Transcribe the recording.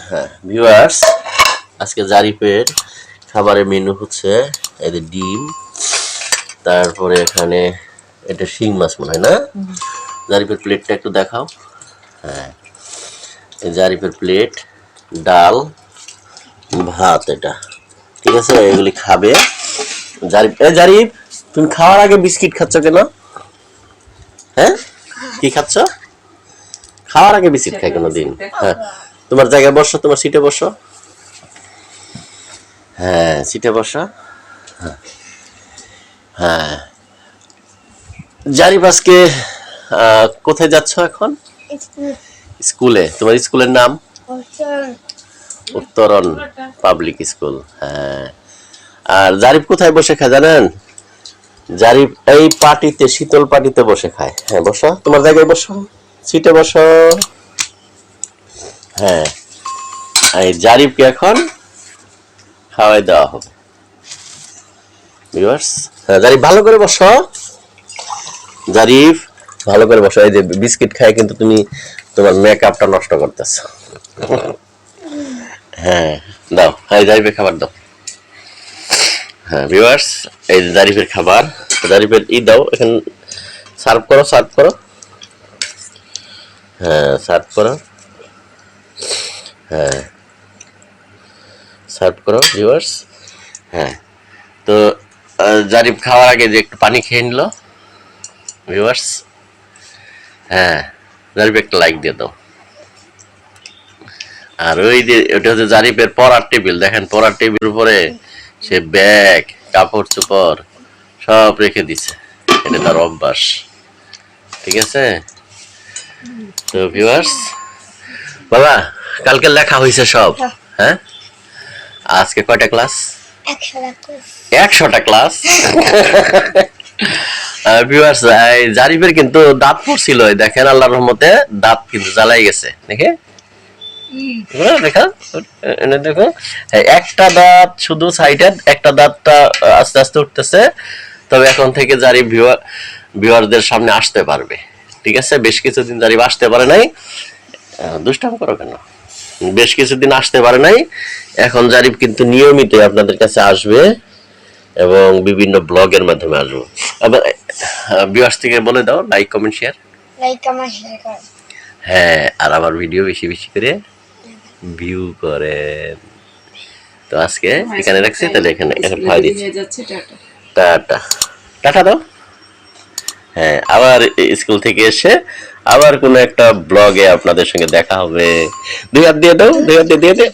হ্যাঁ ভিউয়ার্স আজকে জারিফের খাবারের মেনু হচ্ছে যে ডিম তারপরে এখানে এটা শিং মাছ মনে হয় না? জারিফের প্লেটটা একটু দেখাও। হ্যাঁ এই জারিফের প্লেট ডাল ভাত এটা। ঠিক আছে এগুলি খাবে। জারিফ এ জারিফ তুমি খাওয়ার আগে বিস্কিট খাচ্ছ কেন? হ্যাঁ? কি খাচ্ছ? খাওয়ার আগে বিস্কিট খাই কোনো দিন হ্যাঁ। তোমার জায়গায় বসো তোমার সিটে বসো। হ্যাঁ সিটে বসো। হ্যাঁ। হ্যাঁ। জারিফ আজকে কোথায় যাচ্ছ এখন? স্কুলে। তোমার স্কুলের নাম? উত্তরণ। Public school. হ্যাঁ। আর জারিফ কোথায় বসে খায় জানেন? জারিফ এই পার্টিতে শীতল পার্টিতে বসে খায়। হ্যাঁ বসো। তোমার জায়গায় বসো। সিটে বসো। হ্যাঁ। এই জারিফকে এখন খাওয়াই দেওয়া হবে। হ্যাঁ জারিফ, ভালো করে বসো। জারিফ, ভালো করে বসো। এই যে বিস্কিট খায় কিন্তু তুমি তোমার মেকআপটা নষ্ট করতেছো। হ্যাঁ দাও। হ্যাঁ জারিফের খাবার দাও। হ্যাঁ ভিউয়ার্স, এই যে জারিফের খাবার। জারিফের ই দাও। এখানে সার্ভ করো সার্ভ করো। হ্যাঁ সার্ভ করো। হ্যাঁ। সার্ভ করো ভিউয়ার্স হ্যাঁ। তো জারিফ খাওয়ার আগে যে একটু পানি খেয়ে নিল ভিউয়ার্স হ্যাঁ জারিফ একটা লাইক দিয়ে দাও। আর ওই যে ওটা হচ্ছে জারিফের পড়ার টেবিল, দেখেন পড়ার টেবিল উপরে সে ব্যাগ, কাপড় চোপড় সব রেখে দিছে। এটা তার অভ্যাস। ঠিক আছে? তো ভিউয়ার্স বাবা কালকে লেখা হয়েছে সব হ্যাঁ। আজকে কয়টা ক্লাস? একশোটা ক্লাস। ভিউয়ার্স জারিফের কিন্তু দাঁত পড়ছিল দেখেন আল্লাহর রহমতে দাঁত কিন্তু জ্বালাই গেছে দেখে? হ্যাঁ, দেখো হ্যাঁ, একটা দাঁত শুধু সাইডের একটা দাঁতটা আস্তে আস্তে উঠতেছে। তবে এখন থেকে জারিফ ভিউয়ার ভিউয়ারদের সামনে আসতে পারবে ঠিক আছে? বেশ কিছুদিন জারিফ আসতে পারে নাই। দুষ্টাম করো কেন? বেশ কিছুদিন আসতে পারে নাই। এখন জারিফ কিন্তু নিয়মিত আপনাদের কাছে আসবে এবং বিভিন্ন ব্লগের মাধ্যমে আসব। আবার ভিউয়ার্স থেকে বলে দাও লাইক কমেন্ট শেয়ার লাইক আমার শেয়ার কর। হ্যাঁ আর আমার ভিডিও বেশি বেশি করে ভিউ করেন তো আজকে এখানে রাখছি তাহলে এখানে এখন খাওয়া দিচ্ছি। টাটা। টাটা। টাটা দাও। হ্যাঁ আবার স্কুল থেকে এসে আবার কোনো একটা ব্লগে আপনাদের সঙ্গে দেখা হবে। দুই হাত দিয়ে দাও, দুই হাত দিয়ে দিয়ে।